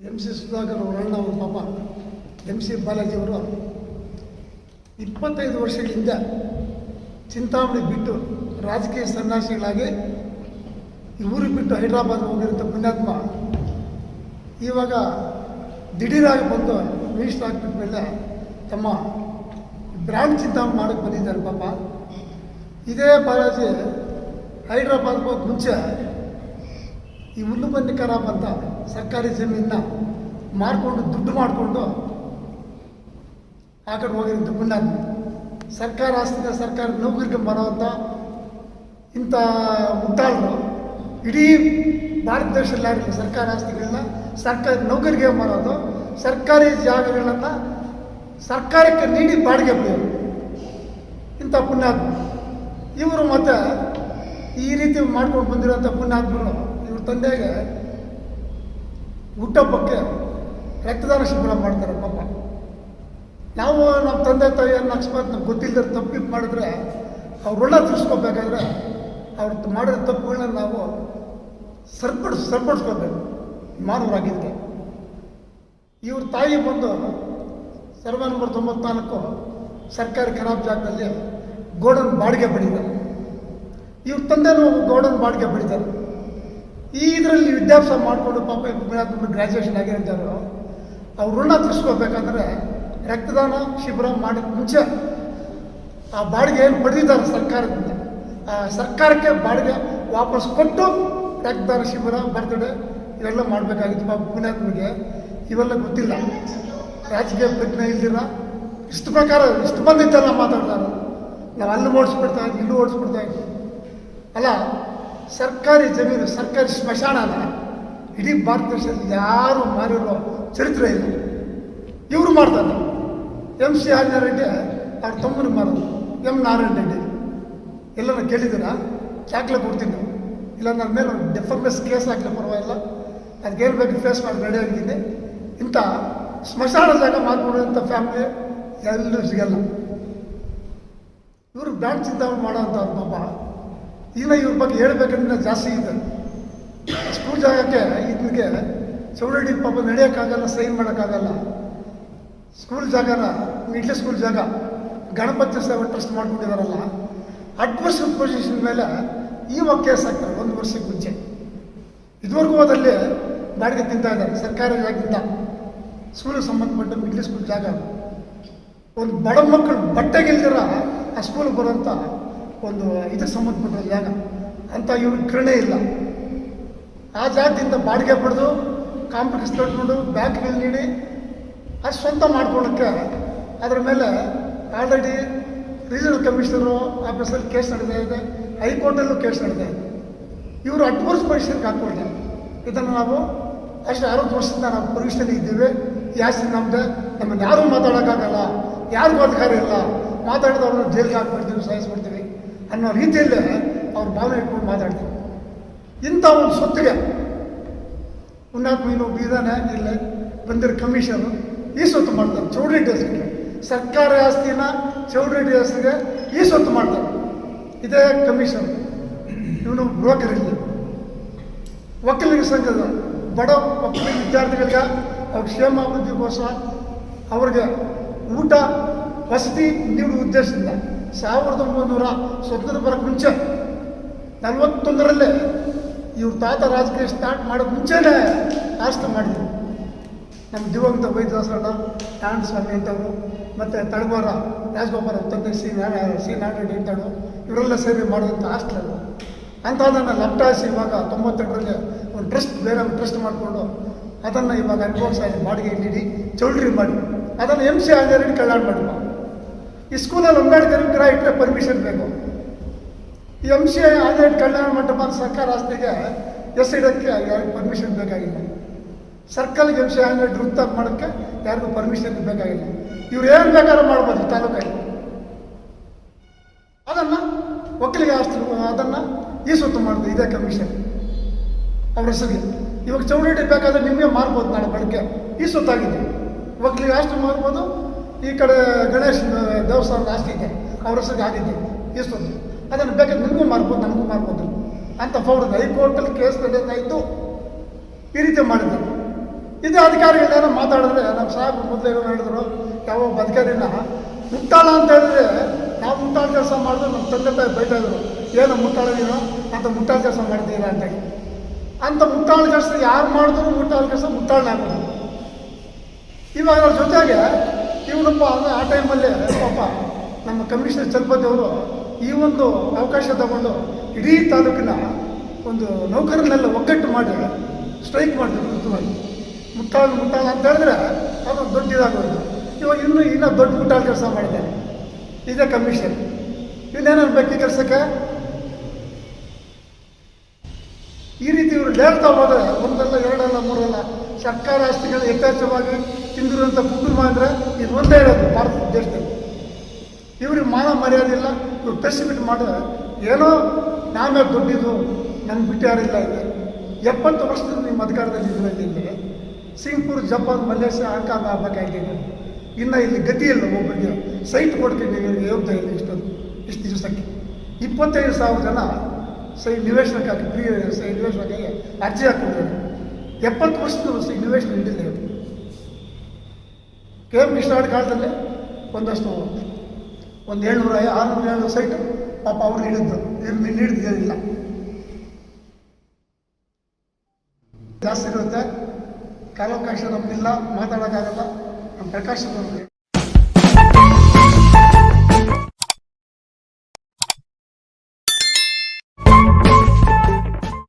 M C Sudhakar ಅವರ ಅಣ್ಣ ಅವ್ರ ಪಾಪ ಎಂ ಸಿ ಬಾಲಾಜಿಯವರು ಇಪ್ಪತ್ತೈದು ವರ್ಷಗಳಿಂದ ಚಿಂತಾಮಣಿ ಬಿಟ್ಟು ರಾಜಕೀಯ ಸನ್ಯಾಸಿಗಳಾಗಿ ಊರಿಗೆ ಬಿಟ್ಟು ಹೈದರಾಬಾದ್ ಹೋಗಿರುತ್ತೆ ಪುಣ್ಯಾತ್ಮ ಇವಾಗ ದಿಢೀರಾಗಿ ಬಂದು ಮಿನಿಸ್ಟರ್ ಆಗಿಬಿಟ್ಟ ಮೇಲೆ ತಮ್ಮ ಬ್ರ್ಯಾಂಡ್ ಚಿಂತಾಮಣಿ ಮಾಡೋಕ್ಕೆ ಬಂದಿದ್ದಾರೆ ಪಾಪ. ಇದೇ ಬಾಲಾಜಿ ಹೈದ್ರಾಬಾದ್ಗೆ ಹೋಗಿ ಮುಂಚೆ ಈ ಹುಲ್ಲುಬನ್ನಿ ಖರಾಬ್ ಅಂತ ಸರ್ಕಾರಿ ಜಮೀನನ್ನ ಮಾರ್ಕೊಂಡು ದುಡ್ಡು ಮಾಡಿಕೊಂಡು ಆ ಕಡೆ ಹೋಗಿರೋದು ಪುಣ್ಯಾತ್ಮ ಸರ್ಕಾರ ಆಸ್ತಿನ ಸರ್ಕಾರ ನೌಕರಿಗೆ ಬರೋವಂಥ ಇಂಥ ಮುಟ್ಟಾಳರು ಇಡೀ ಭಾರತ ದೇಶದಲ್ಲಿ ಸರ್ಕಾರ ಆಸ್ತಿಗಳನ್ನ ಸರ್ಕಾರ ನೌಕರಿಗೆ ಮಾರೋದು, ಸರ್ಕಾರಿ ಜಾಗಗಳನ್ನು ಸರ್ಕಾರಕ್ಕೆ ನೀಡಿ ಬಾಡಿಗೆ ಬಿಡೋದು ಇಂಥ ಪುಣ್ಯಾತ್ಮ. ಇವರು ಮತ್ತೆ ಈ ರೀತಿ ಮಾಡ್ಕೊಂಡು ಬಂದಿರೋಂಥ ಪುಣ್ಯಾತ್ಮರು ಇವ್ರ ತಂದೆಗೆ ಹುಟ್ಟಬ್ಬಕ್ಕೆ ರಕ್ತದಾನ ಶಿಬಿರ ಮಾಡ್ತಾರೆ ಪಾಪ. ನಾವು ನಮ್ಮ ತಂದೆ ತಾಯಿಯನ್ನು ಅಕಸ್ಮಾತ್ ನಮ್ಗೆ ಗೊತ್ತಿಲ್ಲದ ತಪ್ಪಿಗೆ ಮಾಡಿದ್ರೆ ಅವ್ರು ಋಣ ತೀರಿಸ್ಕೋಬೇಕಾದ್ರೆ ಅವ್ರು ಮಾಡಿರೋ ತಪ್ಪುಗಳನ್ನ ನಾವು ಸರಿಪಡಿಸ್ ಸರಿಪಡಿಸ್ಕೋಬೇಕು ಮಾನವರಾಗಿದ್ದೆ ಇವ್ರ ತಾಯಿ ಬಂದು ಸರ್ವೆ ನಂಬರ್ ತೊಂಬತ್ನಾಲ್ಕು ಸರ್ಕಾರಿ ಖರಾಬ್ ಜಾಗದಲ್ಲಿ ಗೋಡನ್ ಬಾಡಿಗೆ ಪಡಿದ್ದಾರೆ ಇವ್ರ ತಂದೆನೂ ಗೋಡನ್ ಬಾಡಿಗೆ ಇದರಲ್ಲಿ ವಿದ್ಯಾಭ್ಯಾಸ ಮಾಡಿಕೊಂಡು ಪಾಪ ಗ್ರ್ಯಾಜುಯೇಷನ್ ಆಗಿರಂತಾರೋ ಅವ್ರ ಋಣ ತೀರಿಸ್ಕೋಬೇಕಂದ್ರೆ ರಕ್ತದಾನ ಶಿಬಿರ ಮಾಡಿದ ಮುಂಚೆ ಆ ಬಾಡಿಗೆ ಏನು ಪಡೆದಿದ್ದಾರೆ ಸರ್ಕಾರದಿಂದ? ಆ ಸರ್ಕಾರಕ್ಕೆ ಬಾಡಿಗೆ ವಾಪಸ್ ಕೊಟ್ಟು ರಕ್ತದಾನ ಶಿಬಿರ ಬರ್ತಡೆ ಇವೆಲ್ಲ ಮಾಡಬೇಕಾಗಿತ್ತು ಪಾಪ ಪುಣ್ಯಾತ್ಮಿಗೆ ಇವೆಲ್ಲ ಗೊತ್ತಿಲ್ಲ. ರಾಜಕೀಯ ಪ್ರಜ್ಞೆ ಇಲ್ದಿರ ಇಷ್ಟು ಪ್ರಕಾರ ಇಷ್ಟು ಇದ್ದಲ್ಲ ಮಾತಾಡ್ತಾರೆ. ನಾವು ಅಲ್ಲಿ ಓಡಿಸ್ಬಿಡ್ತಾ ಇದ್ವಿ, ಇಲ್ಲೂ ಓಡಿಸ್ಬಿಡ್ತಾ ಇದ್ವಿ. ಅಲ್ಲ ಸರ್ಕಾರಿ ಜಮೀನು, ಸರ್ಕಾರಿ ಸ್ಮಶಾನನ ಇಡೀ ಭಾರತ ದೇಶದಲ್ಲಿ ಯಾರು ಮಾರಿರೋ ಚರಿತ್ರೆ ಇಲ್ಲ. ಇವರು ಮಾಡ್ತಾರೆ. ಎಂ ಸಿ ಆಂಜನೇಯ ರೆಡ್ಡಿ ಅವ್ರ ತಮ್ಮನ ಮಾಡೋದು ಎಂ ನಾರಾಯಣ ರೆಡ್ಡಿ ಎಲ್ಲರೂ ಕೇಳಿದ್ದೀರಾ? ಚಾಕ್ಲೆ ಕೊಡ್ತೀನಿ ನಾವು? ಇಲ್ಲ, ನನ್ನ ಮೇಲೆ ಡೆಫರ್ಮೆಸ್ ಕೇಸ್ ಹಾಕಲಿ ಪರವಾಗಿಲ್ಲ. ಅದಕ್ಕೇನು ಬೇಕು ಫೇಸ್ ಮಾಡಿ ರೆಡಿ ಆಗಿದ್ದೀನಿ ಇಂಥ ಸ್ಮಶಾನ ಜಾಗ ಮಾಡ್ಕೊಡುವಂಥ ಫ್ಯಾಮಿಲಿ ಎಲ್ಲರೂ ಸಿಗಲ್ಲ. ಇವರು ಬ್ರ್ಯಾಂಡ್ ಚಿಂತಾವಣೆ ಮಾಡೋಂಥವ್ರು ಪಾಪ. ಇನ್ನು ಇವ್ರ ಬಗ್ಗೆ ಹೇಳ್ಬೇಕಂದ್ರೆ ಜಾಸ್ತಿ ಇದೆ. ಸ್ಕೂಲ್ ಜಾಗಕ್ಕೆ ಇದಕ್ಕೆ ಚೌಡಡಿ ಪಾಪ ನಡೆಯೋಕ್ಕಾಗಲ್ಲ ಸೈನ್ ಮಾಡೋಕ್ಕಾಗಲ್ಲ. ಸ್ಕೂಲ್ ಜಾಗನ ಮಿಡ್ಲ್ ಸ್ಕೂಲ್ ಜಾಗ, ಗಣಪತಿ ಸೇವೆ ಟ್ರಸ್ಟ್ ಮಾಡ್ಕೊಂಡಿದಾರಲ್ಲ ಅಡ್ವರ್ಸ್ ಪೊಸಿಷನ್ ಮೇಲೆ ಇವಾಗ ಕೇಸ್ ಹಾಕ್ತಾರೆ ಒಂದು ವರ್ಷಕ್ಕೆ ಮುಂಚೆ. ಇದುವರೆಗೂ ಅದರಲ್ಲಿ ಬಾಡಿಗೆ ತಿಂತಾ ಇದ್ದಾರೆ, ಸರ್ಕಾರಿ ಜಾಗದಿಂದ. ಸ್ಕೂಲಿಗೆ ಸಂಬಂಧಪಟ್ಟ ಮಿಡ್ಲ್ ಸ್ಕೂಲ್ ಜಾಗ. ಒಂದು ಬಡ ಮಕ್ಕಳು ಬಟ್ಟೆಗಿಲ್ದಿರ ಆ ಸ್ಕೂಲಿಗೆ ಬರೋಂಥ ಒಂದು ಇದಕ್ಕೆ ಸಂಬಂಧಪಟ್ಟ ಜಾಗ ಅಂತ ಇವ್ರಿಗೆ ಕರುಣೆ ಇಲ್ಲ. ಆ ಜಾಗದಿಂದ ಬಾಡಿಗೆ ಪಡೆದು ಕಾಂಪ್ಲೆಕ್ಸ್ ಕಟ್ಕೊಂಡು ಬ್ಯಾಂಕ್ಗಳು ನೀಡಿ ಅದು ಸ್ವಂತ ಮಾಡ್ಕೊಳಕ್ಕೆ ಅದರ ಮೇಲೆ ಆಲ್ರೆಡಿ ರೀಜನಲ್ ಕಮಿಷನರು ಆಫೀಸಲ್ಲಿ ಕೇಸ್ ನಡೆದೇ ಇದೆ ಹೈಕೋರ್ಟಲ್ಲೂ ಕೇಸ್ ನಡೆದೇ ಇದೆ. ಇವರು ಅಡ್ವರ್ಸ್ ಪರೀಕ್ಷೆಗೆ ಹಾಕ್ಕೊಳ್ತಾರೆ ಇದನ್ನು ನಾವು ಅಷ್ಟು ಅರವತ್ತು ವರ್ಷದಿಂದ ನಾವು ಪೊಸಿಷನ್ ಇದ್ದೀವಿ. ಜಾಸ್ತಿ ನಮ್ದೆ, ನಮ್ಮನ್ನು ಯಾರೂ ಮಾತಾಡೋಕ್ಕಾಗಲ್ಲ. ಯಾರಿಗೂ ಅಧಿಕಾರ ಇಲ್ಲ. ಮಾತಾಡಿದವ್ರನ್ನ ಜೈಲಿಗೆ ಹಾಕ್ಬಿಡ್ತೀವಿ ಸಾಯಿಸ್ಬಿಡ್ತೀವಿ ಅನ್ನೋ ರೀತಿಯಲ್ಲಿ ಅವ್ರ ಭಾವನೆ ಇಟ್ಕೊಂಡು ಮಾತಾಡ್ತೀವಿ ಇಂಥ ಒಂದು ಸೊತ್ತಿಗೆ ಉನ್ನತ ಮೀನು ಇದ್ದಾನೆ ಇಲ್ಲ ಬಂದಿರೋ ಕಮಿಷನು ಈ ಸೊತ್ತು ಮಾಡ್ತಾರೆ. ಚೌಡ್ರಿ ಹೆಸರಿಗೆ ಸರ್ಕಾರಿ ಆಸ್ತಿನ ಚೌಡ್ರಿ ಹೆಸರಿಗೆ ಈ ಸೊತ್ತು ಮಾಡ್ತಾರೆ. ಇದೇ ಕಮಿಷನ್ ಇವನು ಬ್ರೋಕರ್ ಇಲ್ಲ. ಸಂಘದ ಬಡ ವಕೀಲ ವಿದ್ಯಾರ್ಥಿಗಳಿಗೆ ಅವ್ರ ಕ್ಷೇಮಾಭಿವೃದ್ಧಿಗೋಸ್ಕರ ಅವ್ರಿಗೆ ಊಟ, ವಸತಿ ನೀಡುವ ಉದ್ದೇಶದಿಂದ ಸಾವಿರದ ಒಂಬೈನೂರ ಸ್ವತಂತ್ರ ಮುಂಚೆ, ನಲವತ್ತೊಂದರಲ್ಲೇ ಇವ್ರ ತಾತ ರಾಜಕೀಯ ಸ್ಟಾರ್ಟ್ ಮಾಡೋಕ್ಕೆ ಮುಂಚೆನೇ ಆಸ್ತಿ ಮಾಡಿದ್ರು. ನಮ್ಮ ದಿವಂಗತ ವೈದ್ಯದಾಸರಣ್ಣ ನಾರಾಯಣ ಸ್ವಾಮಿ ಅಂತವರು, ಮತ್ತು ತಳಗೋರ ರಾಜಗೋಪಾಲ ತಂದೆ ಸಿ ನಾರಾಯಣ ಸಿ ನಾರಾಯಣ ಅಂತವರು, ಇವರೆಲ್ಲ ಸೇವೆ ಮಾಡೋದಂತ ಆಸ್ತಲ್ಲ ಅಂತ ನನ್ನ ಲಪ್ಟಾಯಿಸಿ ಇವಾಗ ತೊಂಬತ್ತೆರಡರಲ್ಲಿ ಒಂದು ಟ್ರಸ್ಟ್ ಬೇರೆ ಒಂದು ಟ್ರಸ್ಟ್ ಮಾಡಿಕೊಂಡು ಅದನ್ನು ಇವಾಗ ಅನುಭವಿಸ್ತಾ ಇದೆ ಬಾಡಿಗೆ ಇಟ್ಟಿಡಿ ಚೌಲ್ಟ್ರಿ ಮಾಡಿ. ಅದನ್ನು ಎಂ ಸಿ ಆಗಿ ಕಲ್ಯಾಣ ಮಾಡಿಲ್ಲ ಈ ಸ್ಕೂಲಲ್ಲಿ ಅಂಬೇಡ್ಕರ್ ವಿಗ್ರಹ ಇಟ್ಟರೆ ಪರ್ಮಿಷನ್ ಬೇಕು. ಈ ಎಂ ಸಿ ಆಂಜನೇಯ ಕಲ್ಯಾಣ ಮಂಟಪ ಸರ್ಕಾರ ಆಸ್ತಿಗೆ ಎಸ್ ಇಡೋಕ್ಕೆ ಯಾರಿಗೂ ಪರ್ಮಿಷನ್ ಬೇಕಾಗಿಲ್ಲ. ಸರ್ಕಲ್ಗೆ ಎಂ ಸಿ ವೃತ್ತ ಮಾಡೋಕ್ಕೆ ಯಾರಿಗೂ ಪರ್ಮಿಷನ್ ಬೇಕಾಗಿಲ್ಲ. ಇವ್ರು ಏನು ಬೇಕಾದ್ರೂ ಮಾಡ್ಬೋದು ತಾಲೂಕಲ್ಲಿ. ಅದನ್ನು ಒಕ್ಕಲಿಗೆ ಆಸ್ತಿ ಅದನ್ನು ಈ ಸುತ್ತು ಮಾಡಿದೆ, ಇದೇ ಕಮಿಷನ್ ಅವ್ರ ಹೆಸರಿಗೆ. ಇವಾಗ ಚೌಡೇಟಿ ಬೇಕಾದ್ರೆ ನಿಮಗೆ ಮಾರ್ಬೋದು ನಾಳೆ ಬಳಕೆ ಈ ಸುತ್ತಾಗಿದೆ ಒಕ್ಕಲಿಗೆ ಆಸ್ತಿ ಮಾರ್ಬೋದು ಈ ಕಡೆ ಗಣೇಶ್ ದೇವಸ್ಥಾನದ ಆಸ್ತಿ ಇದೆ. ಅವ್ರ ಹೆಸರಿಗೆ ಆಗಿದೆ ಇಷ್ಟೊಂದು. ಅದನ್ನು ಬೇಕಾದ್ರೆ ನಿಮಗೂ ಮಾಡ್ಬೋದು ನಮಗೂ ಮಾಡ್ಬೋದು ಅಂತ. ಫೌರ್ಡ್ ಹೈಕೋರ್ಟಲ್ಲಿ ಕೇಸ್ ನಡೆಯೋದಾಯಿತು ಈ ರೀತಿ ಮಾಡಿದ್ರು. ಇದು ಅಧಿಕಾರಿಗಳೇನೋ ಮಾತಾಡಿದ್ರೆ, ನಮ್ಮ ಸಾಹೇಬ್ ಮೊದಲು ಹೇಳಿದ್ರು, ಯಾವ ಬದುಕಲಿಲ್ಲ ಮುಟ್ಟಾಳ ಅಂತ ಹೇಳಿದ್ರೆ ನಾವು ಮುಟ್ಟಾಳ ಕೆಲಸ ಮಾಡಿದ್ರು, ನಮ್ಮ ತಂದೆ ತಾಯಿ ಬೈತಾಯಿದ್ರು ಏನೋ ಮುಟ್ಟಾಳ ನೀನು? ಅಂತ ಮುಟ್ಟಾಳ ಕೆಲಸ ಅಂತ ಅಂತೇಳಿ ಅಂತ ಮುಟ್ಟಾಳ ಕೆಲಸ ಯಾರು ಮಾಡಿದ್ರು ಮುಟ್ಟಾಳ ಕೆಲಸ ಮುಟ್ಟಾಳ ಆಗೋದು ಇವಾಗ ಜೊತೆಗೆ ಇವನಪ್ಪ ಅಂದರೆ ಆ ಟೈಮಲ್ಲಿ ಪಾಪ, ನಮ್ಮ ಕಮಿಷನರ್ ಚಲಪತಿ ಅವರು ಈ ಒಂದು ಅವಕಾಶ ತಗೊಂಡು ಇಡೀ ತಾಲೂಕಿನ ಒಂದು ನೌಕರನ್ನೆಲ್ಲ ಒಗ್ಗಟ್ಟು ಮಾಡಿ ಸ್ಟ್ರೈಕ್ ಮಾಡಿದ್ರು ಮುಖ್ಯವಾಗಿ. ಮುಟ್ಟಾಳು ಮುಟ್ಟಾಗ ಅಂತ ಹೇಳಿದ್ರೆ ಅದು ದೊಡ್ಡ ಇದಾಗೋದು ಇವಾಗ ಇನ್ನೂ ಇನ್ನೂ ದೊಡ್ಡ ಮುಟ್ಟಾಳು ಕೆಲಸ ಮಾಡಿದ್ದಾರೆ ಇದೇ ಕಮಿಷನ್ ಇನ್ನೇನು ಬೇಕು ಕೆಲಸಕ್ಕೆ? ಈ ರೀತಿ ಇವರು ಹೇಳ್ತಾ ಹೋದರೆ ಒಂದಲ್ಲ, ಎರಡಲ್ಲ, ಮೂರಲ್ಲ ಸರ್ಕಾರ ಆಸ್ತಿಗಳು ಯಥೇಚ್ಛವಾಗಿ ತಿಂದಿರುವಂಥ ಕುಟುಂಬ ಅಂದರೆ ಇದು ಒಂದೇ ಇರೋದು ಭಾರತ ದೇಶದಲ್ಲಿ ಇವ್ರಿಗೆ ಮಾನ ಮರ್ಯಾದೆ ಇಲ್ಲ, ಇವ್ರು ಪ್ರೆಸ್ ಬಿಟ್ಟು ಮಾಡಿದ್ರೆ ಏನೋ ನಾವೇ ದುಡ್ಡಿದ್ದು ನನ್ನ ಬಿಟ್ಟು ಯಾರಿಲ್ಲ ಇದೆ ಎಪ್ಪತ್ತು ವರ್ಷದಿಂದ ನಿಮ್ಮ ಅಧಿಕಾರದಲ್ಲಿ ಇಲ್ಲಿ Singapore, Japan, Malaysia, Hong Kong ಆಗ್ಬೇಕಾಗಿದೆ ಇನ್ನು ಇಲ್ಲಿ ಗತಿ ಇಲ್ಲ ಒಬ್ಬರಿಗೆ. ಸೈಟ್ ಕೊಡ್ತೀನಿ ಯೋಗ್ಯ ಇಲ್ಲ ಇಷ್ಟೊಂದು, ಇಷ್ಟು ದಿವಸಕ್ಕೆ. ಇಪ್ಪತ್ತೈದು ಸಾವಿರ ಜನ ಸೈ ನಿವೇಶನಕ್ಕಾಗಿ ಪ್ರಿಯ ಸೈ ನಿವೇಶನಕ್ಕಾಗಿ ಅರ್ಜಿ ಹಾಕೊಂಡಿದ್ದಾರೆ ಎಪ್ಪತ್ತು ವರ್ಷದ ವರ್ಷ ಇನ್ನೋವೇಶನ್ ಇಂಡಿಯಲ್ಲಿ ಇರುತ್ತೆ ಕೆ ಎಂ ಕೃಷ್ಣಾಡ್ ಕಾಲದಲ್ಲಿ ಒಂದಷ್ಟು ಒಂದು ಏಳ್ನೂರ ಆರುನೂರ ಏಳು ಸೈಟ್ ಪಾಪ ಅವ್ರು ಹಿಡಿದ್ರು ಹಿಡಿದಿಲ್ಲ ಜಾಸ್ತಿ ಇರುತ್ತೆ. ಕಾಲಾವಕಾಶ ನಮಗಿಲ್ಲ, ಮಾತಾಡೋಕ್ಕಾಗಲ್ಲ. ನಮ್ಮ ಪ್ರಕಾಶ್